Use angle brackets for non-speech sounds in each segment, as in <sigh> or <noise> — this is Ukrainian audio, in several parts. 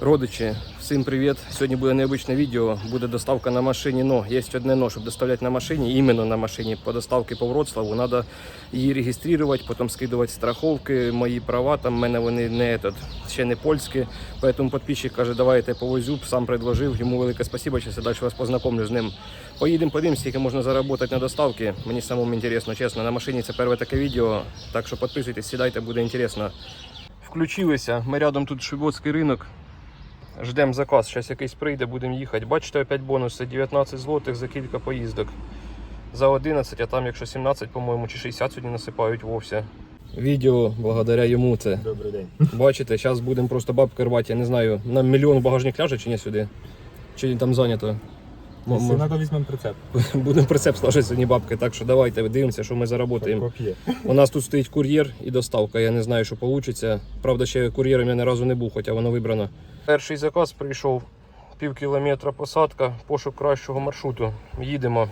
Родичі, всім привіт! Сьогодні буде необичне відео. Буде доставка на машині. Но є одне но, щоб доставляти на машині, іменно на машині по доставці по Вроцлаву. Треба її реєструвати, потім скидувати страховки, мої права. Там в мене вони не этот, ще не польські. Поэтому підписчик каже, давайте повозю, сам предложив. Йому велике спасибо. Зараз я далі вас познайомлю з ним. Поїдемо, подивимося, скільки можна заробити на доставці. Мені самому інтересно, чесно. На машині це перше таке відео. Так що підписуйтесь, сідайте, буде інтересно. Включилися. Ми рядом тут Швидоцький ринок. Ждемо заказ, зараз якийсь прийде, будемо їхати. Бачите, опять бонуси 19 злотих за кілька поїздок. За 11, а там якщо 17, по-моєму, чи 60 сьогодні насипають вовсе. Відео благодаря йому це. Добрий день. Бачите, зараз будемо просто бабки рвати, я не знаю, нам мільйон багажник ляже чи ні сюди? Чи там зайнято? М- Якщо треба візьмемо прицеп. <laughs> Будемо прицеп сложити сьогодні бабки, так що давайте дивимося, що ми заработаємо. У нас тут стоїть кур'єр і доставка. Я не знаю, що вийде. Правда, ще кур'єром я ні разу не був, хоча воно вибрано. Перший заказ прийшов пів кілометра посадка, пошук кращого маршруту. Їдемо.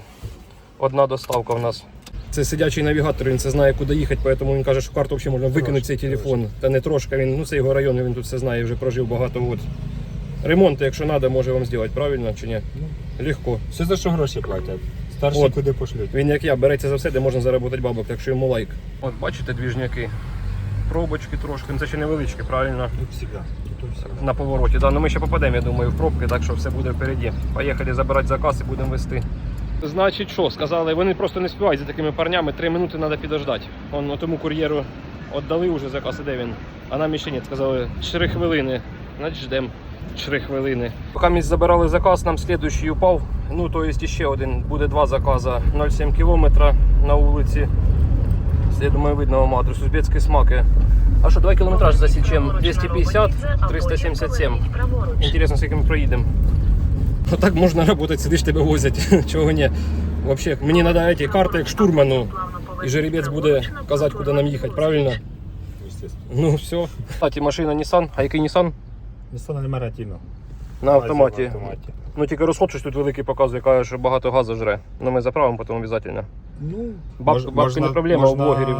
Одна доставка в нас. Це сидячий навігатор, він це знає, куди їхати, тому він каже, що карту взагалі можна викинути цей телефон. Та не трошки, він, ну це його район, він тут все знає, вже прожив багато років. Ремонт, якщо треба, може вам зробити, правильно чи ні? Легко. Все за що гроші платять. Старші От. куди пошлють. Він як я, береться за все, де можна заробити бабок, так що йому лайк. От бачите двіжняки. Пробочки трошки, ну це ще невеличкі, правильно? Тут завжди. На повороті. Да, ну ми ще попадемо, я думаю, в пробки, так що все буде впереді. Поїхали забирати заказ і будемо вести. Значить, що, сказали, вони просто не співають за такими парнями, три минути треба підождати. Он тому кур'єру віддали вже заказ, іде він. А нам ще ні, сказали 4 хвилини. Значить, ждемо 4 хвилини. Поки ми забирали заказ, нам слідуючий упав. Ну, то є ще один, буде два закази 0,7 кілометра на вулиці. Я думаю, видно вам адрес. Узбецькі смаки. А що, 2 кілометраж засічем? 250, 377. Інтересно, скільки ми проїдемо. Ну так можна працювати, сидиш, тебе возять. <laughs> Чого ні? Вообще, мені треба ці карти як штурману. І жеребець буде казати, куди нам їхати, правильно? Естественно. Ну все. Кстати, машина Nissan. А який Nissan? Нісан Альмаратіно. На автоматі. На автоматі. Ну тільки розход щось тут великий показує, каже, що багато газу жре. Ну ми заправимо потім обов'язково. Ну, Баб- мож- бабки не проблема, у блогерів.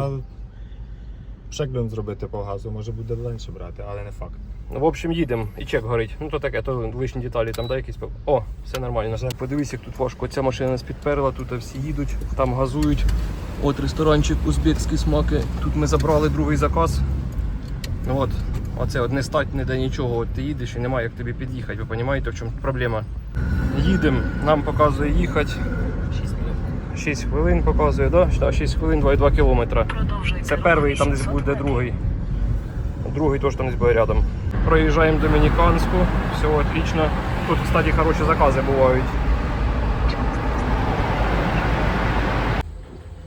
Шекльон зробити по газу, може буде менше брати, але не факт. Ну, в общем, їдемо і чек горить. Ну то таке, то лишні деталі там, да, якісь. О, все нормально. Подивись, як тут важко. Ця машина нас підперла, тут всі їдуть, там газують. От ресторанчик узбекські смаки. Тут ми забрали другий заказ. От, оце от не стать, не де нічого. От ти їдеш і немає як тобі під'їхати. Ви розумієте, в чому проблема? Їдемо, нам показує їхати. 6 хвилин показує, да? Да, 6 хвилин 2,2 кілометра. Це перший, там десь буде другий. Другий теж там десь буде рядом. Проїжджаємо Домініканську, все отлично. Тут, кстати, хороші закази бувають.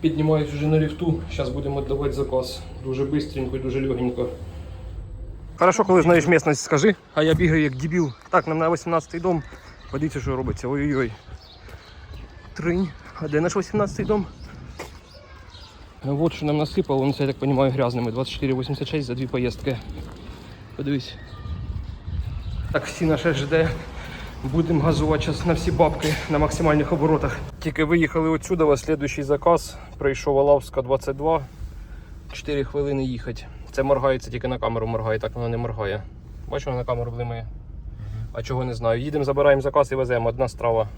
Піднімаюсь вже на ліфту, зараз будемо віддавати заказ. Дуже швидко і дуже легенько. Хорошо, коли знаєш місцевість, скажи, а я бігаю як дебіл. Так, нам на 18-й дом. Подивіться, що робиться. Ой-ой-ой. Тринь. А де наш 18-й дом? Вот що нам насипало, ну це, я так розумію, грязними. 24,86 за дві поїздки. Подивись. Так, всі наше жде. Будемо газувати зараз на всі бабки на максимальних оборотах. Тільки виїхали отсюди, а слідуючий заказ. Прийшов Алавська 22. 4 хвилини їхати. Це моргається, тільки на камеру моргає, так воно не моргає. Бачимо, на камеру блимає. А чого не знаю. Їдемо, забираємо заказ і веземо. Одна страва.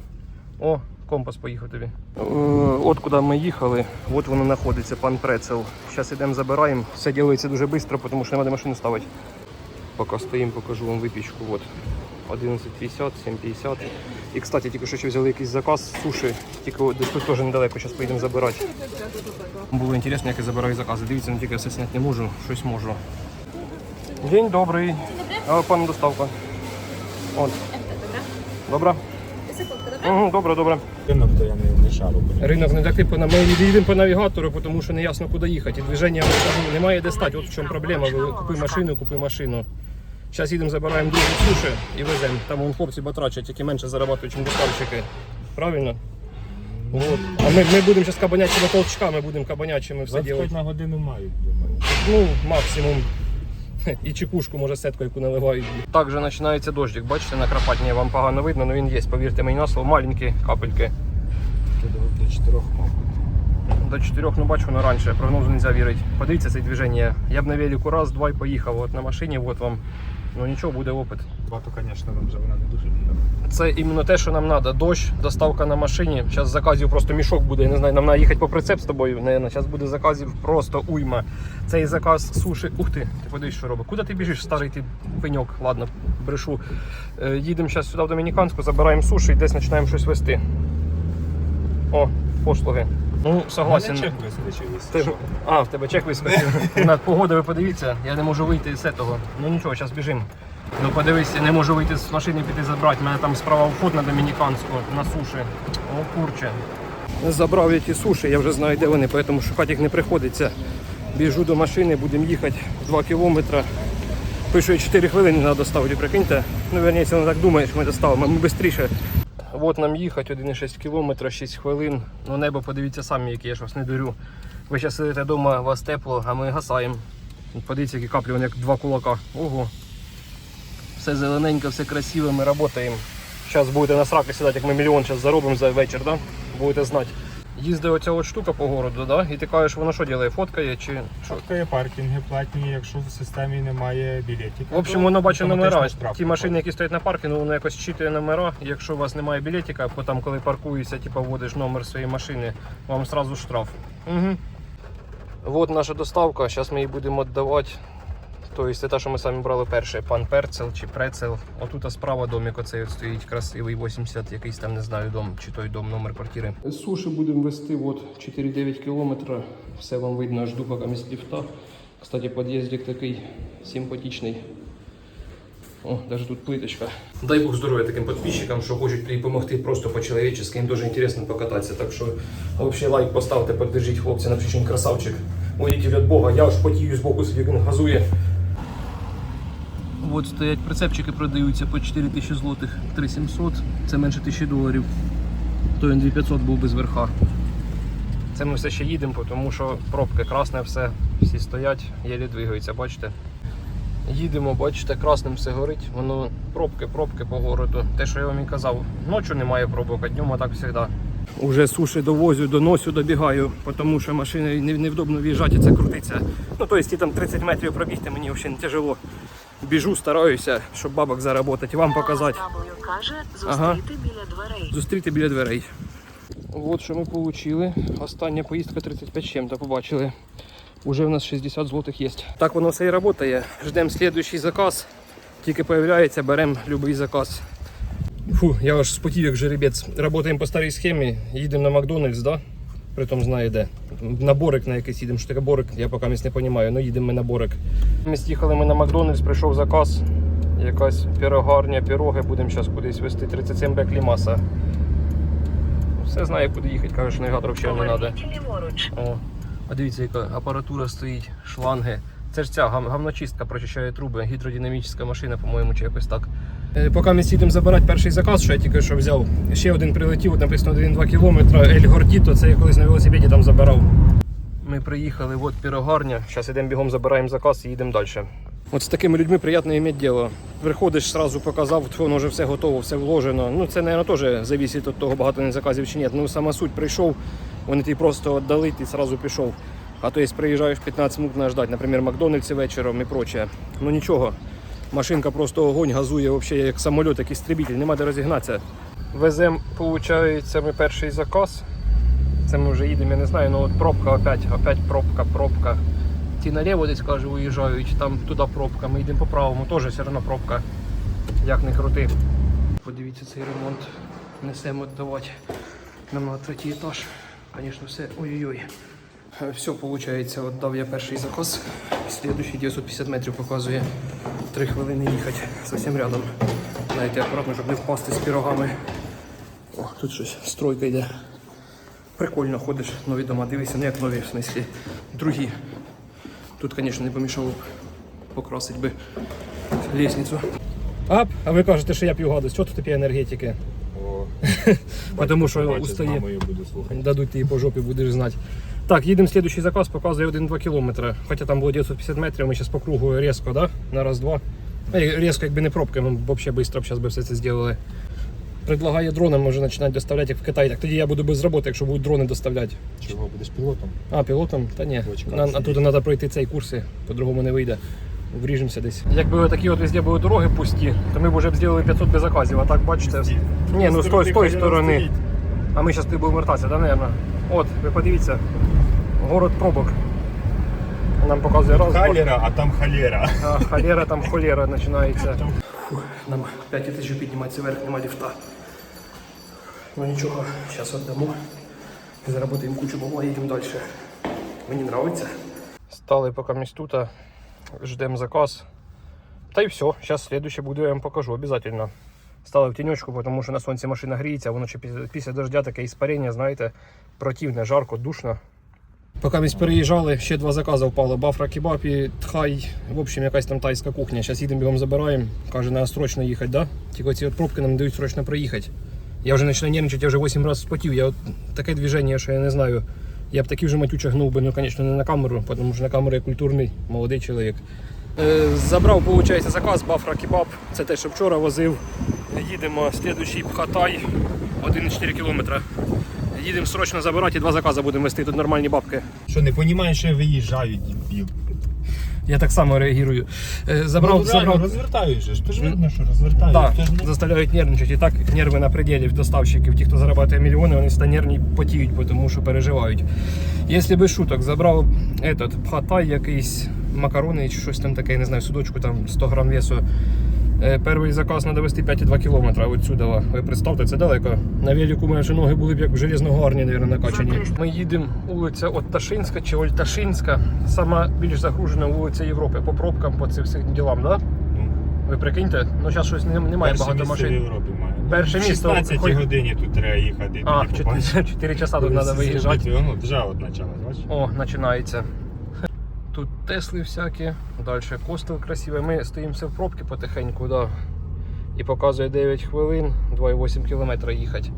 О, компас поїхав тобі. Е, От куди ми їхали, от воно знаходиться, пан Прецел. Зараз йдемо, забираємо. Все ділиться дуже швидко, тому що не де машину ставити. Поки стоїмо, покажу вам випічку. От. 11,50, 7,50. І, кстати, тільки що ще взяли якийсь заказ суші, тільки десь тут теж недалеко, зараз поїдемо забирати. Було інтересно, як я забираю закази. Дивіться, не тільки все зняти не можу, щось можу. День добрий. А, пан доставка. От. Добре? Угу, добре, добре. Ринок, то я не, шару. Ринок не такий, по- ми їдемо по навігатору, тому що не ясно куди їхати. І движення немає де стати. От в чому проблема. Ви купи машину, купи машину. Зараз їдемо, забираємо другу суші і веземо. Там вон хлопці батрачать, тільки менше зарабатують, ніж доставщики. Правильно? От. А ми, ми будемо зараз кабанячими толчками, будемо кабанячими все 25 на годину мають, думаю. Ну, максимум. <laughs> І чекушку, може, сетку, яку наливають. Так же починається дощик. Бачите, на Карпатні вам погано видно, але він є. Повірте мені на слово, маленькі капельки. До- до 4 мабуть. До 4, ну бачу, на раніше, прогнозу не можна вірити. Подивіться це движення. Я б на велику раз, два і поїхав. От на машині, от вам Ну нічого, буде опит. Бато, звісно, там вже вона не дуже бігала. Це іменно те, що нам треба. Дощ, доставка на машині. Зараз заказів просто мішок буде. Я не знаю, нам треба їхати по прицеп з тобою. Наверное. Зараз буде заказів просто уйма. Цей заказ суші. Ух ти, ти подивись, що робить. Куди ти біжиш, старий ти пеньок? Ладно, брешу. Е, їдемо зараз сюди в Домініканську, забираємо суші і десь починаємо щось вести. О, послуги. Ну, согласен. Чек вискочив, якщо що. А, в тебе чек вискочив. <laughs> На погоду ви подивіться, я не можу вийти з цього. Ну нічого, зараз біжимо. Ну подивись, я не можу вийти з машини піти забрати. У мене там справа вход на Домініканську, на суші. О, курче. Забрав я ті суші, я вже знаю, де вони, тому шукати їх не приходиться. Біжу до машини, будемо їхати 2 кілометри. Пишу, 4 хвилини треба доставити, прикиньте. Ну, верніше, вони так що ми доставимо, ми швидше. От нам їхати 1,6 км, 6 хвилин. Ну небо подивіться самі, яке я ж вас не дурю. Ви зараз сидите вдома, у вас тепло, а ми гасаємо. Подивіться, які каплі, вони як два кулака. Ого. Все зелененько, все красиве, ми працюємо. Зараз будете на сраки сідати, як ми мільйон зараз заробимо за вечір, да? будете знати. Їздить оця от штука по городу, да? і ти кажеш, вона що робить, фоткає чи що? Шоткає паркінги платні, якщо в системі немає білетів. В общем, воно бачить номера. Ті машини, які стоять на паркінгу, воно якось читує номера. Якщо у вас немає білетика, бо там, коли паркуєшся, типу, вводиш номер своєї машини, вам одразу штраф. Угу. От наша доставка, зараз ми її будемо віддавати. Тобто це те, що ми самі брали перше, пан Перцел чи Прецел. Отут справа домик оцей от стоїть красивий 80, якийсь там не знаю дом, чи той дом, номер квартири. Суші будемо вести от 4-9 кілометрів. Все вам видно, жду поки місць ліфта. Кстати, під'їздик такий симпатичний. О, даже тут плиточка. Дай Бог здоров'я таким підписчикам, що хочуть допомогти просто по-человечески. Їм дуже інтересно покататися. Так що взагалі лайк поставте, піддержіть хлопця, напишіть, що красавчик. Водитель від Бога, я аж потію з боку собі він газує. От стоять прицепчики, продаються по 4 тисячі злотих, 3700, це менше тисячі доларів. То він 2500 був без верха. Це ми все ще їдемо, тому що пробки красне все, всі стоять, єлі двигаються, бачите. Їдемо, бачите, красним все горить, воно пробки, пробки по городу. Те, що я вам і казав, ночі немає пробок, а днем так завжди. Уже суші довозю, доносю, добігаю, тому що машини невдобно в'їжджати, це крутиться. Ну, тобто, ті там 30 метрів пробігти мені взагалі не тяжело. Біжу, стараюся, щоб бабок заробити, вам показати. Ага. зустріти біля дверей. Зустріти біля дверей. От що ми отримали. Остання поїздка 35 чим-то побачили. Уже в нас 60 злотих є. Так воно все і працює. Ждемо слідуючий заказ. Тільки з'являється, беремо будь-який заказ. Фу, я аж спотів як жеребець. Работаємо по старій схемі, їдемо на Макдональдс, да? Притом знає де. На Борик на якийсь їдемо. Що я поки місць не розумію, але їдемо ми на Борик. Ми їхали ми на Макдональдс, прийшов заказ. Якась пірогарня, піроги, будемо зараз кудись вести 37 бек лімаса. Все знає, куди їхати, каже, що навігатор взагалі не треба. О, а дивіться, яка апаратура стоїть, шланги. Це ж ця гамночистка прочищає труби, гідродинамічна машина, по-моєму, чи якось так. Е, Поки ми їдемо забирати перший заказ, що я тільки що взяв. Ще один прилетів, написано 1-2 км. Ель Гордіто, це я колись на велосипеді там забирав. Ми приїхали, от пірогарня. Зараз йдемо бігом, забираємо заказ і їдемо далі. От з такими людьми приємно іметь діло. Приходиш, одразу показав, воно вже все готово, все вложено. Ну це, мабуть, теж залежить від того, багато не заказів чи ні. Ну сама суть прийшов, вони тобі просто віддали, ти одразу пішов. А то якщо приїжджаєш 15 минут треба ждати, наприклад, Макдональдсі вечором і прочее. Ну нічого. Машинка просто огонь газує, взагалі, як самоліт, як істребитель, нема де розігнатися. Веземо, виходить, ми перший заказ. Це ми вже їдемо, я не знаю, ну от пробка опять, опять пробка, пробка. Ті наліво десь каже, уїжджають, там туди пробка. Ми йдемо по правому, теж все одно пробка. Як не крути. Подивіться цей ремонт. Несемо віддавати нам на третій етаж. Звісно, все ой-ой-ой. Все, виходить, віддав я перший заказ. Слідуючий 950 метрів показує. Три хвилини їхати зовсім рядом. Знаєте, акуратно, щоб не впасти з пірогами. О, тут щось стройка йде. Прикольно ходиш, нові дома, дивися, не як нові, в смислі, другі. Тут, звісно, не помішало б покрасити би лестницю. Ап, а ви кажете, що я п'ю гадость. Що тут такі енергетики? О, <laughs> Тому що устає. Дадуть тобі по жопі, будеш знати. Так, їдемо слідуючий заказ, показує 1-2 кілометри. Хоча там було 950 метрів, ми зараз по кругу різко, да? На раз-два. Різко, якби не пробки, ми б взагалі швидко зараз би все це зробили. Предлагає дронами може починати доставляти, як в Китаї. Так тоді я буду без роботи, якщо будуть дрони доставляти. Чого будеш пілотом? А, пілотом? Та ні. А сидіть. тут треба пройти цей курс, по-другому не вийде. вріжемося десь. Якби такі от везде були дороги пусті, то ми б вже б зробили 500 без заказів, а так бачите. Ні, ну з тої, сторони. А ми зараз будемо вертатися, да, наверное? От, ви подивіться. Город пробок. Нам показує раз, Халера, а там холера. а холера там холера починається. Фух, нам 5 тисяч підніматися вверх, нема ліфта. Ну нічого, зараз віддамо. Заработаємо кучу бабла, їдемо далі. Мені подобається. Стали поки місць тут, ждемо заказ. Та й все, зараз слідуще буду, я вам покажу обов'язково. Стали в тіньочку, тому що на сонці машина гріється, воно ще після, після дождя таке іспарення, знаєте, противне, жарко, душно. Поки ми переїжджали, ще два закази впало. Бафра кебаб і тхай. В общем, якась там тайська кухня. Зараз їдемо бігом забираємо. Каже, треба срочно їхати, да? Тільки ці от пробки нам дають срочно проїхати. Я вже починаю нервничати, я вже 8 разів спотів. Я от таке движення, що я не знаю. Я б такі вже матюче гнув би, ну, звісно, не на камеру, тому що на камеру я культурний, молодий чоловік. Е, забрав, виходить, заказ Бафра кебаб. Це те, що вчора возив. Їдемо, слідуючий Пхатай, 1,4 кілометра. Їдемо срочно забирати і два закази будемо вести. Тут нормальні бабки. Що не розумієш, що я виїжджаю, дебіл. Я так само реагую. Е, Забрав, ну, забрав. розвертаєш же ж. Видно, що розвертаєш. Да, Ти ж не- заставляють нервничати. І так нерви на пределі в доставщиків, ті, хто заробляє мільйони, вони нервні потіють, тому що переживають. Якщо без шуток, забрав этот, пхатай якийсь, макарони чи щось там таке, я не знаю, судочку там 100 грам весу. Е, Перший заказ треба вести 5,2 кілометра отсюди. Ви представте, це далеко. На велику майже ноги були б як в железногарні, мабуть, накачані. Ми їдемо вулиця Отташинська чи Ольташинська, сама більш загружена вулиця Європи по пробкам, по цим всім ділам, да? Ви прикиньте, ну зараз щось немає перше багато місце в машин. Європі має. Перше В місце, 16 хоч- годині тут треба їхати. А, тоді в побачиш. <laughs> 4, 4 часа тут треба виїжджати. Ну, вже от почалось, бачиш? О, починається. Тут Тесли всякі, далі костел красивий. Ми стоїмося в пробці потихеньку, да. І показує 9 хвилин, 2,8 км їхати.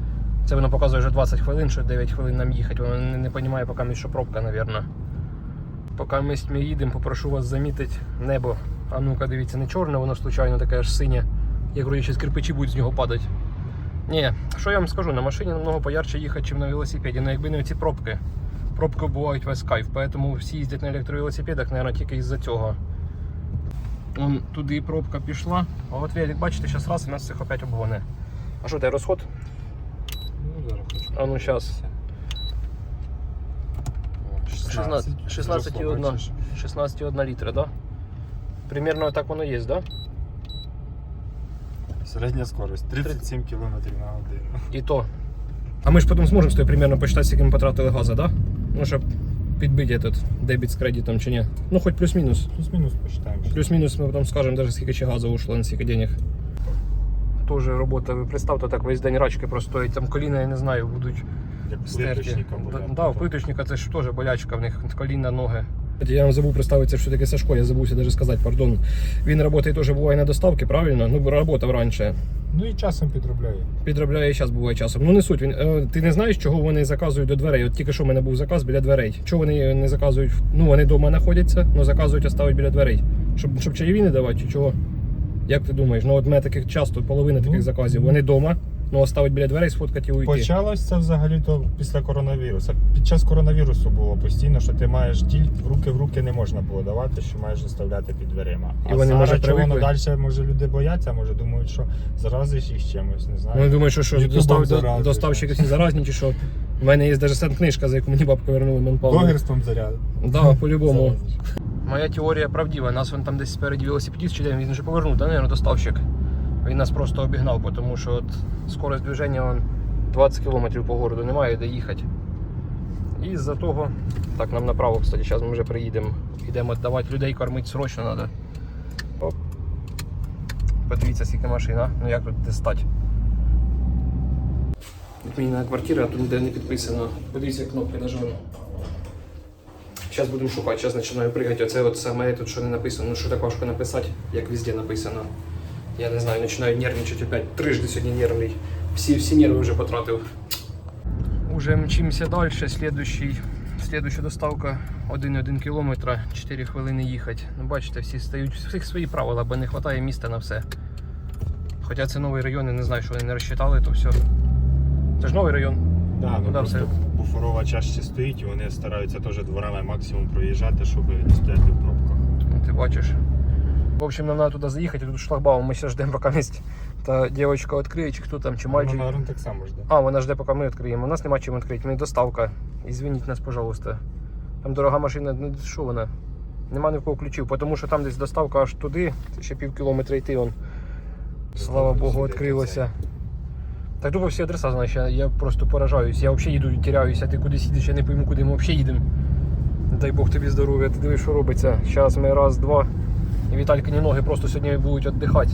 Це воно показує вже 20 хвилин, що 9 хвилин нам їхати. Воно не, не розуміє, поки ми, що пробка, мабуть. Поки ми ми їдемо, попрошу вас замітити небо. А ну-ка, дивіться, не чорне, воно случайно таке аж синє. Як вроді ще кирпичі будуть з нього падати. Ні, що я вам скажу, на машині намного поярче їхати, ніж на велосипеді. Ну якби не ці пробки. Пробки бувають весь кайф, поэтому всі їздять на електровелосипедах, мабуть, тільки із-за цього. Вон туди пробка пішла, а от велик, бачите, зараз раз і нас цих опять обгоне. А що, де розход? Ну, зараз хочу. А ну. 16, 16,1 16,1 літра, да? Примерно так воно є, да? Середня скорость 37 км на годину. І то. А ми ж потім зможемо з тобою примерно почитати, скільки ми потратили газу, да? Ну, щоб підбити этот дебіт з кредитом чи ні. Ну, хоч плюс-мінус. Плюс-мінус посчитаем. Плюс-мінус ми потім скажемо, даже скільки ще газу ушло, на скільки денег. Тоже робота, ви представте, так весь день рачки простоїть, там коліна, я не знаю, будуть Як стерті. плиточника буде. Да, да, у плиточника це ж теж болячка в них, коліна, ноги. Я вам забув представитися, що таке Сашко, я забувся навіть сказати, пардон. Він працює теж буває на доставці, правильно? Ну, працював раніше. Ну і часом підробляю. Підробляє і зараз буває часом. Ну не суть. Він, е, ти не знаєш, чого вони заказують до дверей. От тільки що в мене був заказ біля дверей. Чого вони не заказують? Ну вони вдома знаходяться, але заказують і ставить біля дверей. Щоб, щоб чаєві не давати, чи чого? Як ти думаєш? Ну от мене таких часто, половина таких Ну, заказів. Вони вдома, ну ставить біля дверей, сфоткати і уйти. Почалось це взагалі то після коронавірусу. Під час коронавірусу було постійно, що ти маєш діль в руки в руки не можна було давати, що маєш заставляти під дверима. І А вони, зараз може, чи воно далі, може люди бояться, може думають, що заразиш їх чимось, не знаю. Вони думають, що, що достав, доставщики всі заразні, чи що. У мене є навіть сент книжка, за яку мені бабка вернула Монпал. Блогерством заряд. Да, по-любому. Заразиш. Моя теорія правдива. Нас він там десь спереді велосипедист чи він вже повернув, да, наверное, доставщик. Він нас просто обігнав, тому що от скорость движення он 20 км по городу немає де їхати. І з-за того, так нам направо, кстати, зараз ми вже приїдемо. Йдемо віддавати людей кормити срочно треба. Оп. Подивіться, скільки машин, а? Ну як тут? Тут мені квартира, тут ніде не підписано. Подивіться, кнопки нажмемо. Зараз будемо шукати, зараз починаю пригати. Оце от саме тут, що не написано, ну що так важко написати, як везде написано. Я не знаю, починаю нервничати опять. Трижди сьогодні нервний. Всі, всі нерви вже потратив. Уже мчимося далі. Слідущий, слідуща доставка 1,1 км, 4 хвилини їхати. Ну, бачите, всі стають, всіх свої правила, бо не вистачає місця на все. Хоча це новий район, я не знаю, що вони не розчитали, то все. Це ж новий район. Да, ну Да, все. буферова чаще стоїть, і вони стараються теж дворами максимум проїжджати, щоб не стояти в пробках. Ну, ти бачиш. В общем, нам надо туда заехать, и тут шлагбаум, мы сейчас ждем, пока вместе та девочка відкриє, чи хто там, чи мальчик. наверное, так само жде. А, вона жде, поки ми відкриємо. У нас нема чим відкрити, ми доставка. Ізвиніть нас, пожалуйста. Там дорога машина, ну що вона? Нема ні в кого ключів, тому що там десь доставка аж туди, ще пів кілометра йти он. Слава Богу, відкрилося. Так тупо всі адреса знаєш, я, просто поражаюсь. Я взагалі їду, теряюся, а ти кудись їдеш, я не пойму, куди ми взагалі їдемо. Дай Бог тобі здоров'я, ти дивиш, що робиться. Зараз ми раз, два. І Віталькині ноги просто сьогодні будуть віддихати.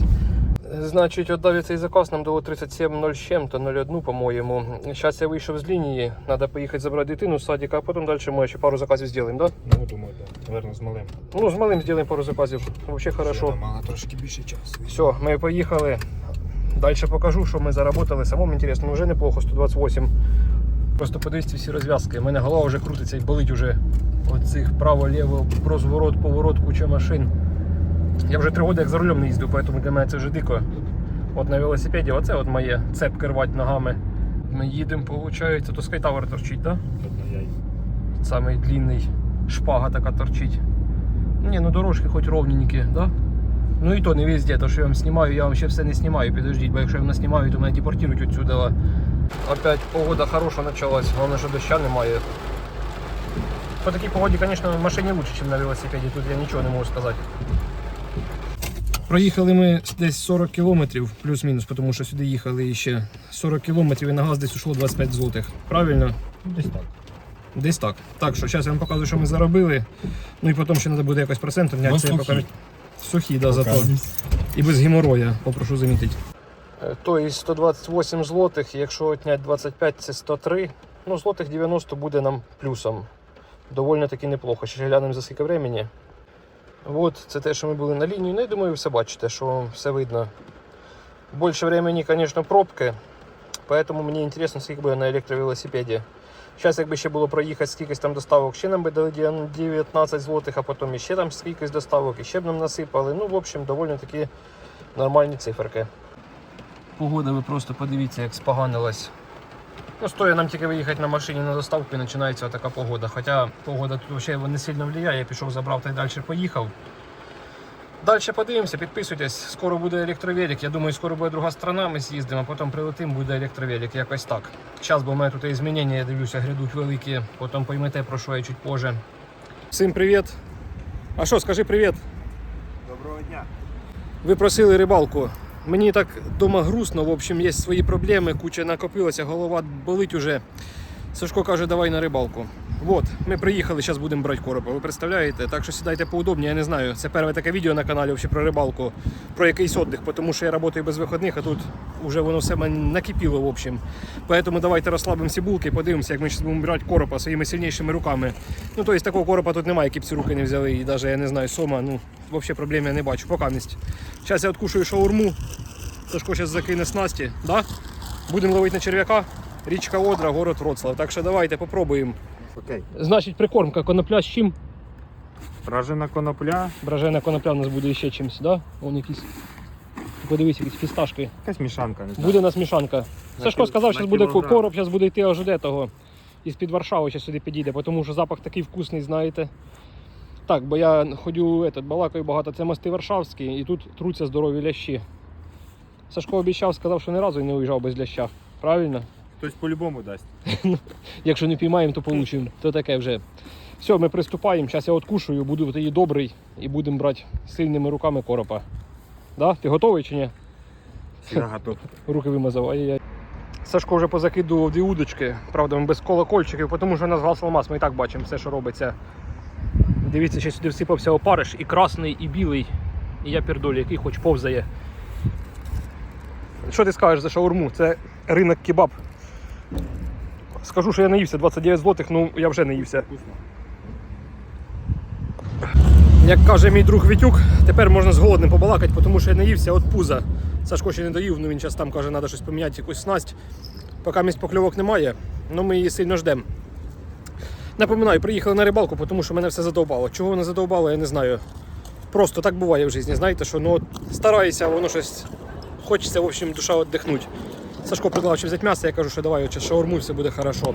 Значить, віддав я цей заказ, нам дало 37.0 чим-то, 01, по-моєму. Зараз я вийшов з лінії, треба поїхати забрати дитину з садика, а потім далі ми ще пару заказів зробимо, да? Ну, думаю, так. Наверно, з малим. Ну, з малим зробимо пару заказів. Взагалі хорошо. Мало трошки більше часу. Все, ми поїхали. Далі покажу, що ми заработали. Самому інтересно, ну вже неплохо, 128. Просто подивіться всі розв'язки. У мене голова вже крутиться і болить уже. От цих право-ліво, розворот, поворот, куча машин. Я вже три роки як за рулем не їздив, тому для мене це вже дико. От на велосипеді, оце от моє цепки рвати ногами. Ми їдемо, виходить, то скайтавер торчить, так? Да? Самий длинний шпага така торчить. Ні, ну дорожки хоч ровненькі, да? Ну і то не везде, то що я вам знімаю, я вам ще все не знімаю, підождіть, бо якщо я вам наснімаю, то мене депортують відсюди. Опять погода хороша почалась, головне, що доща немає. По такій погоді, звісно, в машині краще, ніж на велосипеді, тут я нічого не можу сказати. Проїхали ми десь 40 кілометрів, плюс-мінус, тому що сюди їхали ще 40 кілометрів і на газ десь ушло 25 злотих. Правильно? Десь так. Десь так. Так що зараз я вам покажу, що ми заробили. Ну і потім ще треба буде якось процент Ну, Це я сухі. покажу. Сухі, да, зато. І без геморроя, попрошу замітити. Тобто 128 злотих, якщо отняти 25, це 103. Ну, злотих 90 буде нам плюсом. Довольно таки неплохо. Ще глянемо за скільки времени. От, це те, що ми були на лінії. Ну, я думаю, все бачите, що все видно. Більше времени, звісно, пробки. Поэтому мені інтересно, скільки буде на електровелосипеді. Зараз, якби ще було проїхати скількись там доставок, ще нам би дали 19 злотих, а потім ще там скількись доставок, і ще б нам насипали. Ну, в общем, доволі таки нормальні циферки. Погода, ви просто подивіться, як споганилась. Ну, стоїть нам тільки виїхати на машині на доставку і починається така погода. Хоча погода тут взагалі не сильно впливає, я пішов, забрав та й далі поїхав. Далі подивимося, підписуйтесь. Скоро буде електровелик. Я думаю, скоро буде друга сторона, ми з'їздимо, а потім прилетимо, буде електровелик. Якось так. Зараз, бо в мене тут є змінення, я дивлюся, грядуть великі, потім поймете, про що я чуть позже. Всім привіт. А що, скажи привіт. Доброго дня. Ви просили рибалку. Мені так вдома грустно, в общем, є свої проблеми, куча накопилася, голова болить уже. Сашко каже, давай на рибалку. Вот, ми приїхали, зараз будемо брати коропа. Ви представляєте? Так що сідайте поудобніше, я не знаю. Це перше таке відео на каналі взагалі про рибалку, про якийсь отдих, тому що я працюю без вихідних, а тут вже воно все накипіло, в общем. Поэтому давайте розслабимо ці булки, подивимося, як ми зараз будемо брати коропа своїми сильнішими руками. Ну, тобто такого коропа тут немає, які б ці руки не взяли, і навіть я не знаю, сома, ну, взагалі проблем я не бачу, поки місць. Зараз я откушую шаурму. Сашко зараз закине снасті, да? Будемо ловити на черв'яка. Річка Одра, город Вроцлав. Так що давайте попробуємо. Окей. Значить, прикормка конопля з чим? Вражена конопля, Бражена конопля у нас буде ще чимось, да? Вон якісь. Подивись, якісь фісташки. якась мішанка, не знаю. Буде у нас мішанка. Сашко кіл- сказав, на що буде кілограм. короб, зараз буде йти аж де того. Із-під Варшави ще сюди підійде, тому що запах такий вкусний, знаєте. Так, бо я ходю, этот, балакаю багато, це мости Варшавські, і тут труться здорові лящі. Сашко обіцяв, сказав, що ні разу не уїжджав без ляща. Правильно? Хтось по-любому дасть. <laughs> Якщо не піймаємо, то получимо. То таке вже. Все, ми приступаємо. Зараз я откушую, буду тоді добрий і будемо брати сильними руками коропа. Да? Ти готовий чи ні? Я готов. <laughs> Руки вимазав. Ай-яй. Сашко вже позакидував дві удочки, правда, без колокольчиків, тому що у нас газ алмаз, ми і так бачимо все, що робиться. Дивіться, ще сюди всипався опариш, і красний, і білий. І я пердолі, який хоч повзає. Що ти скажеш за шаурму? Це ринок кебаб. Скажу, що я наївся 29 злотих, ну я вже наївся. Як каже мій друг Вітюк, тепер можна з голодним побалакати, тому що я наївся от пуза. Сашко ще не доїв, ну він зараз там каже, треба щось поміняти, якусь снасть. Поки місць покльовок немає, ну ми її сильно ждемо. Напоминаю, приїхали на рибалку, тому що мене все задовбало. Чого не задовбало, я не знаю. Просто так буває в житті, знаєте, що ну от стараюся, воно щось хочеться, в общем, душа віддихнути. Сашко предлагав чи взяти м'ясо, я кажу, що давай, от шаурму, все буде хорошо.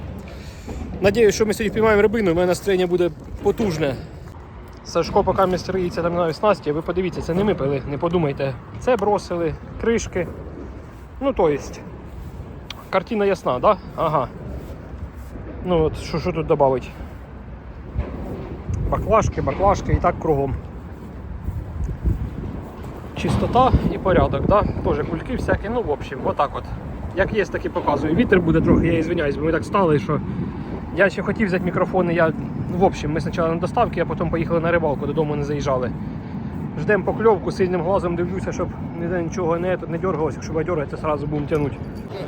Надіюсь, що ми сьогодні піймаємо рибину, в мене настроєння буде потужне. Сашко поки містер там на снасті, ви подивіться, це не ми пили, не подумайте. Це бросили, кришки. Ну, то есть, картина ясна, да? Ага. Ну от що, що тут додати? Баклажки, баклажки і так кругом. Чистота і порядок, да? Тоже кульки всякі, ну в общем, отак от. Як є, так і показую. Вітер буде трохи, я ізвиняюсь, бо ми так стали, що я ще хотів взяти мікрофони. Я, ну, в общем, ми спочатку на доставки, а потім поїхали на рибалку, додому не заїжджали. Ждемо покльовку, сильним глазом дивлюся, щоб нічого не, не дергалося. Якщо буде дергатися, одразу будемо тягнути.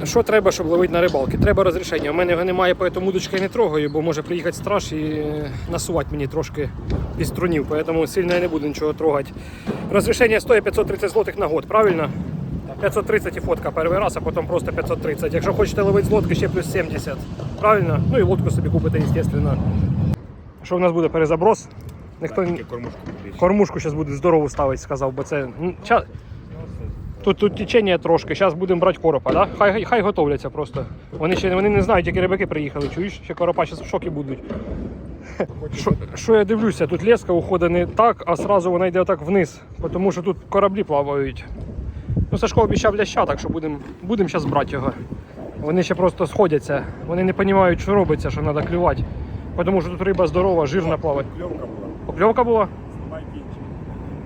Що треба, щоб ловити на рибалки? Треба розрішення. У мене його немає, тому удочки не трогаю, бо може приїхати страж і насувати мені трошки піструнів, тому сильно я не буду нічого трогати. Розрішення стоїть 530 злотих на год, правильно? 530 і фотка перший раз, а потім просто 530. Якщо хочете ловити з лодки, ще плюс 70. Правильно? Ну і лодку собі купите, звісно. Що в нас буде перезаброс? Ніхто кормушку кормушку зараз буде здорово ставити, сказав, бо це. Ча... Тут, тут течення трошки, зараз будемо брати коропа, да? хай, хай готовляться просто. Вони ще вони не знають, які рибаки приїхали, чуєш? Ще коропа зараз в шокі будуть. Що, що я дивлюся, тут леска уходить не так, а сразу вона йде отак вниз, тому що тут кораблі плавають. Ну, Сашко обіцяв ляща, так що будемо будем зараз брати його. Вони ще просто сходяться, вони не розуміють, що робиться, що треба клювати. Тому що тут риба здорова, жирна плаває. Кльовка була. Покльовка була?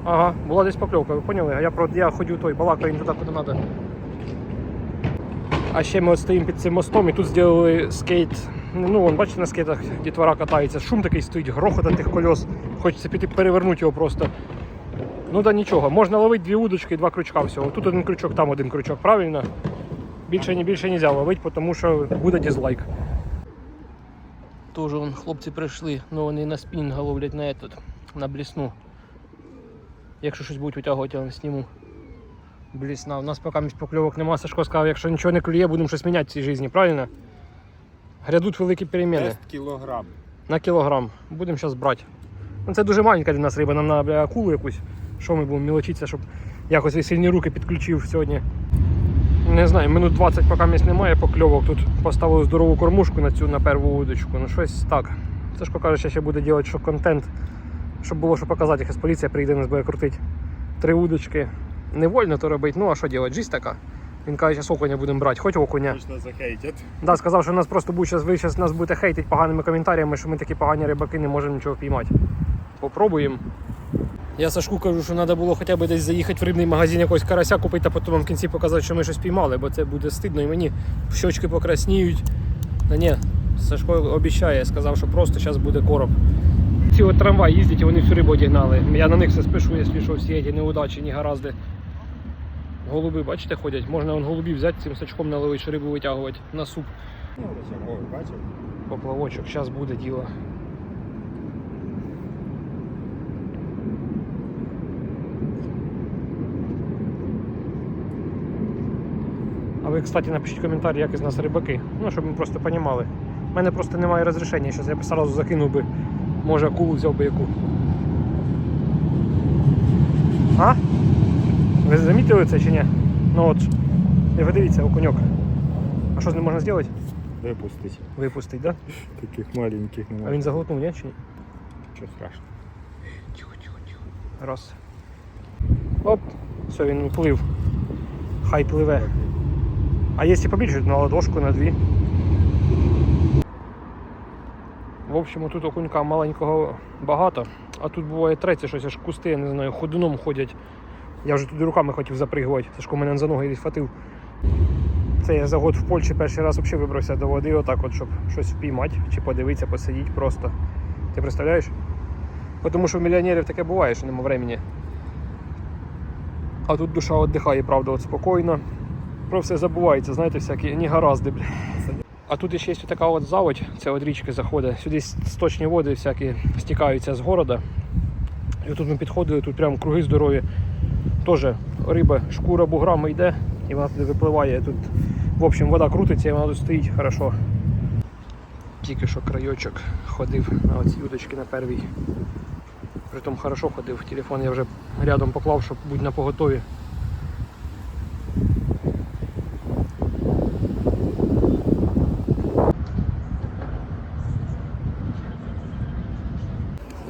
Ага, була десь покльовка, ви поняли? А я про я ходю той балакаю не туди, куди треба. А ще ми от стоїмо під цим мостом і тут зробили скейт. Ну, вон, бачите, на скейтах дітвора катається. Шум такий стоїть, грохот від тих кольос. Хочеться піти перевернути його просто. Ну да нічого, можна ловити дві удочки і два крючка всього. Тут один крючок, там один крючок, правильно? Більше ні більше не можна ловити, тому що буде дизлайк. Тоже вон хлопці прийшли, ну вони на спінінга ловлять на этот, на блісну. Якщо щось будуть витягувати, я вам зніму. Блісна. У нас поки покльовок нема. Сашко сказав, якщо нічого не клює, будемо щось міняти в цій житті, правильно? Грядуть великі переміни. Тест кілограм. На кілограм. Будемо зараз брати. Ну, це дуже маленька для нас риба, нам треба бля, акулу якусь. Що ми будемо мілочитися, щоб якось сильні руки підключив сьогодні. Не знаю, минут 20 поки місць немає покльовок. Тут поставили здорову кормушку на цю на перву удочку. Ну щось так. Сашко каже, що ще буде робити що контент, щоб було що показати, якась поліція прийде, нас буде крутити. Три удочки. Не вольно то робити, ну а що робити? Жість така. Він каже, зараз окуня будемо брати, хоч окуня. Точно захейтять. Да, сказав, що нас просто буде, ви зараз нас будете хейтити поганими коментарями, що ми такі погані рибаки не можемо нічого впіймати. Попробуємо. Я Сашку кажу, що треба було хоча б десь заїхати в рибний магазин якогось карася купити, а потім вам в кінці показати, що ми щось піймали, бо це буде стидно і мені щочки покрасніють. Та ні, Сашко обіцяє, сказав, що просто зараз буде короб. Ці от трамваї їздять і вони всю рибу одігнали. Я на них все спишу, якщо що всі ці неудачі, не гаразди. Голуби, бачите, ходять. Можна вон голубів взяти цим сачком наловити, рибу витягувати на суп. Ой. Поплавочок, зараз буде діло. Ви, кстати, напишіть коментар, як із нас рибаки. Ну, щоб ми просто розуміли. У мене просто немає розрішення. Зараз я б одразу закинув би. Може акулу взяв би яку. А? Ви замітили це чи ні? Ну от. Ви дивіться, окуньок. А що з ним можна зробити? Випустить. Випустить, так? Да? Таких маленьких немає. А він заглотнув, ні? Чи ні? Що страшно. Тихо, тихо, тихо. Раз. Оп. Все, він уплив. Хай пливе. А якщо побільше, на ладошку, на дві. В общем, тут окунька маленького багато, а тут буває третє щось, аж кусти, я не знаю, ходуном ходять. Я вже туди руками хотів запригувати. Сашко мене за ноги відхватив. Це я за год в Польщі перший раз взагалі вибрався до води, отак от, щоб щось впіймати, чи подивитися, посидіти просто. Ти представляєш? Тому що в мільйонерів таке буває, що нема времени. А тут душа віддихає, правда, от спокійно. Про все забувається, знаєте, всякі негаразди, бля. А тут ще є така от заводь, це от річки заходить. Сюди сточні води всякі стікаються з города. І тут ми підходили, тут прям круги здорові. Теж риба, шкура буграми йде і вона туди випливає. Тут, в общем, вода крутиться і вона тут стоїть хорошо. Тільки що крайочок ходив на оці удочки на первій. Притом хорошо ходив. Телефон я вже рядом поклав, щоб бути на поготові.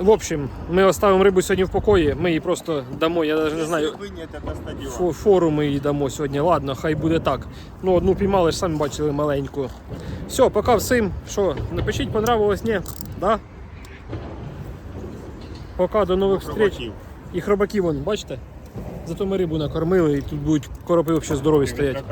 В общем, ми оставимо рибу сьогодні в покої. Ми її просто дамо, я навіть не знаю. Фо- Фору ми їй дамо сьогодні. Ладно, хай буде так. Ну, одну піймали ж самі бачили маленьку. Все, пока всім. Що, напишіть, понравилось, ні? Да? Пока, до нових встреч. І хробаків вон, бачите? Зато ми рибу накормили і тут будуть коропи взагалі здорові стоять.